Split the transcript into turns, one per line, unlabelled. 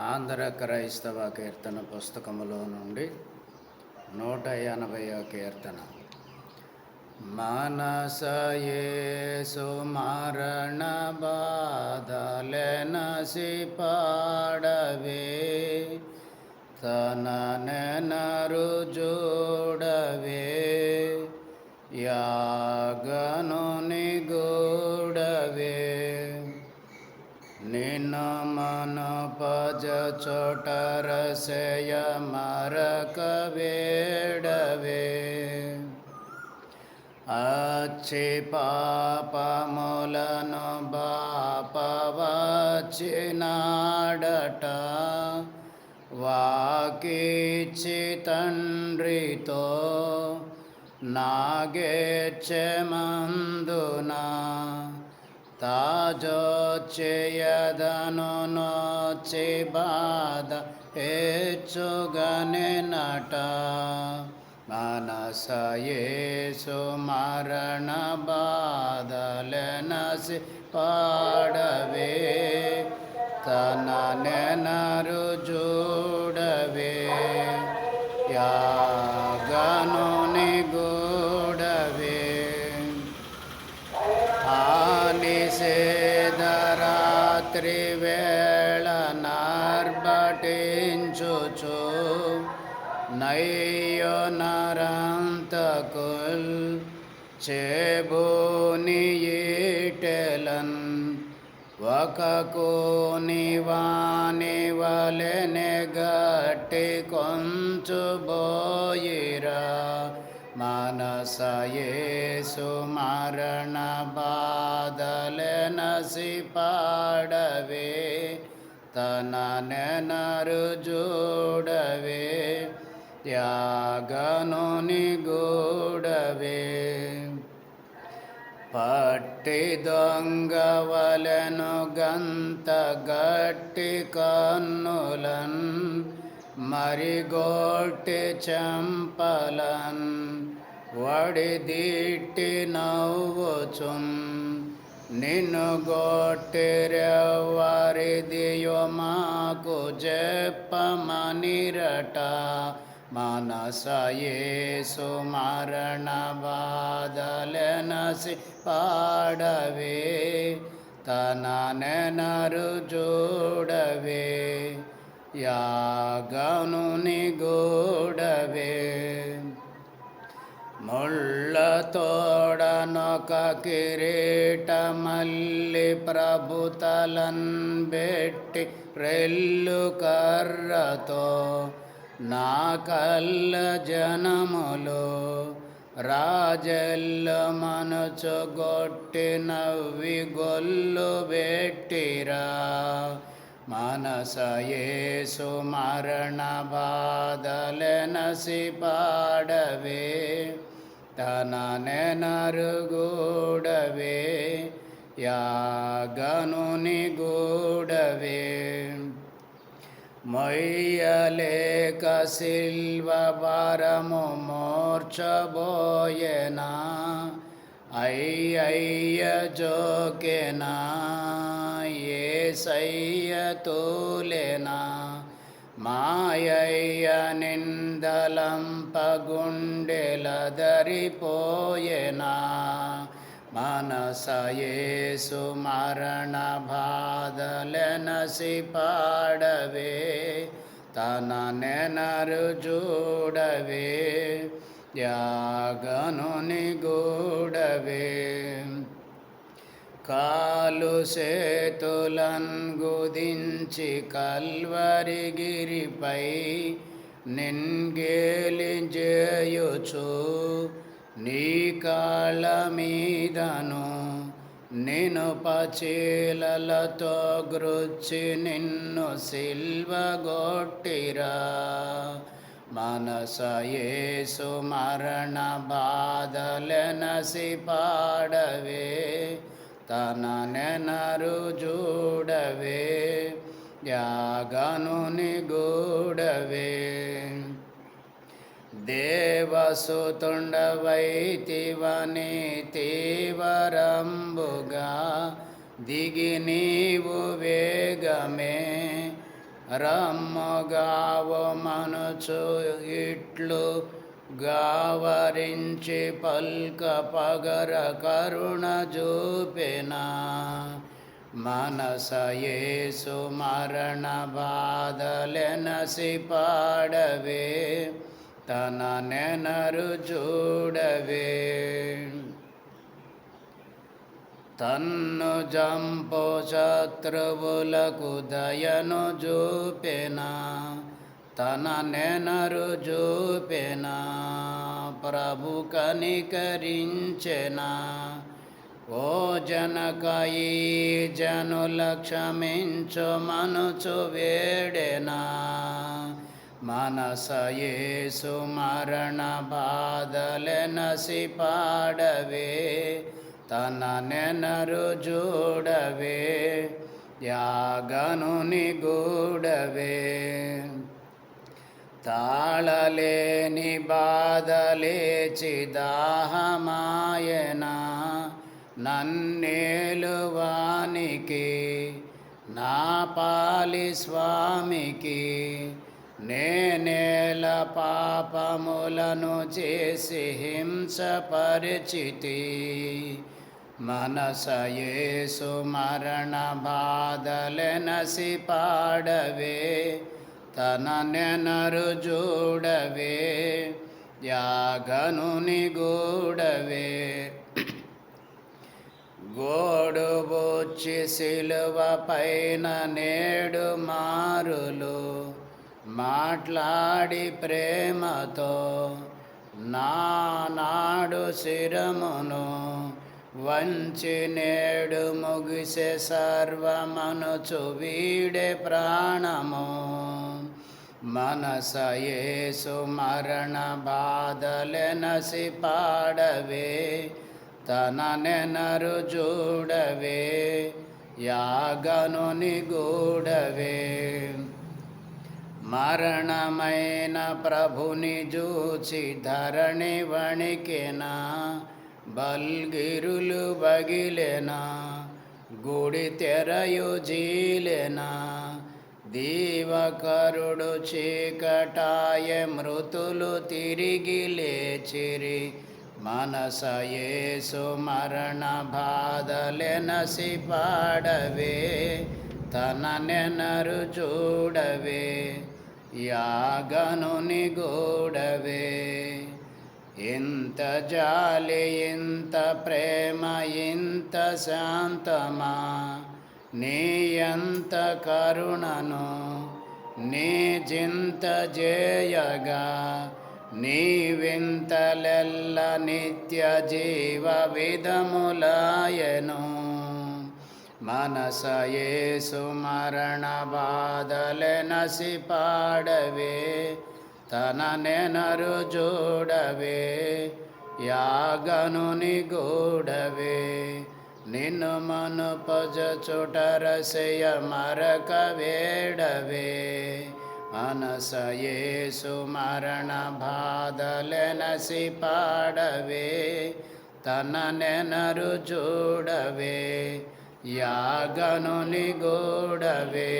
ఆంధ్ర క్రైస్తవ కీర్తన పుస్తకములో నుండి నూట ఎనభైవ కీర్తన. మనసయేసు మరణ బాధలెనసి పాడవే తన నెనరు జోడవే. యాగను నిన్న మన పజ చోటరసయ మరక వేడవే అచ్చి పాపములను బాపవచ్చినాడట వాకిచ్చి తండ్రితో నాగేచ్చమందునా తాజోచేయదను నోచి బాధ హెచ్చుగనే నట. మనసయేసు మరణ బాధలెనసి పాడవే. తన నెనరు జూడవే. యాగను నయ్యో నరంతకుల్ చేబోని ఈటెలన్ ఒక కోని వాని వలెనె గట్టి కొంచు బోయిరా. మనసయేసు మరణ బాధలెనసి పాడవే తన నెనరు జోడవే. త్యాగను నిగూడవే పట్టి దొంగవలను గంత గట్టి కన్నులన్ మరిగోటి చంపలన్ వడిదిట్టి నవ్వుచున్. నిన్ను గొట్టిరెవ్వరిదియో మాకు చెప్పమనిరట మనసయేసు మరణ బాధలెనసి పాడవే తన నెనరు జోడవే యాగను నిగూడవే ముళ్ళ తోడనొక కిరీట మల్లి ప్రభుతలన్ బెట్టి రెల్లు కర్రతో నా కల్ల జనములు రాజల్ల మనచు గొట్టి నవ్వి గొల్లు పెట్టిరా. మనసయేసు మరణ బాధలెనసి పాడవే తన నెనరుగూడవే యాగను గూడవే. మొయ్యలేక శిల్వ వరము మోర్చబోయేనా అయ్యయ్య జోకెనా? ఏ సయ్య తోలెనా? మాయయ్య నిందలంప గుండెలదరిపోయేనా మనసయేసు మరణ బాధలెనసి పాడవే తన నెనరు జూడవే యాగను నిగూడవే కాలు సేతులన్ గుదించి కల్వరిగిరిపై నిన్గేలి చేయుచు నీ కాళ్ళ మీదను నేను పచీలలతో గృచ్చి నిన్ను సిల్వగొట్టిరా మనసయేసు మరణ బాధలెనసి పాడవే తన నెనరు చూడవే యాగను నిగూడవే. దేవసుతుండవైతివని తీవరంబుగా దిగి నీవు వేగమే రమ్మగావు మనుచు ఇట్లు గావరించి పల్క పగర కరుణ చూపిన. మనసయేసు మరణ బాధలెనసి పాడవే. తన నెనరు చూడవే తన్ను జంపు శత్రువులకు దయను చూపెన తన నెనరు చూపెన ప్రభు కనికరించెనా. ఓ జనకాయి జనుల క్షమించు మనుచు వేడెనా. మనసయేసు మరణ బాధలెనసి పాడవే తన నెనరు చూడవే యాగనుని గూడవే తాళలేని బాధలేచి దాహమాయన నన్నేలువానికి నా పాలి స్వామికి నేనేల పాపములను చేసి హింస పరిచితి మనసయేసు మరణ బాధలెనసి పాడవే తన నెనరు చూడవే యాగనుని గూడవే గోడు బొచ్చి సిలువ పైన నేడు మారులు మాట్లాడి ప్రేమతో నానాడు శిరమును వంచి నేడు ముగిసే సర్వమనుచు వీడే ప్రాణము. మనసయేసు మరణ బాధలెనసి పాడవే తననెనరు చూడవే యాగనుని గూడవే మరణమైన ప్రభుని చూచి ధరణి వణికెనా బల్గిరులు బగిలెనా గుడి తెరయు జీలెనా దీవకరుడు చీకటాయ మృతులు తిరిగి లేచిరి. మనసయేసు మరణ బాధలెనసి పాడవే తన నెనరు చూడవే. యాగనుని గూడవే ఇంత జాలి ఇంత ప్రేమ ఇంత శాంతమా. నీ ఎంత కరుణను నీ జింత జేయగా. నీవింతలెల్ల నిత్య జీవ విధములాయను. మనసయేసు మరణ బాధలెనసి పాడవే తన నెనరు చూడవే యాగనుని గూడవే నిన్ను మను పజ చుటరసయ మరక వేడవే మనసయేసు మరణ బాధలెనసి పాడవే తన నెనరు చూడవే యాగనుని గూడవే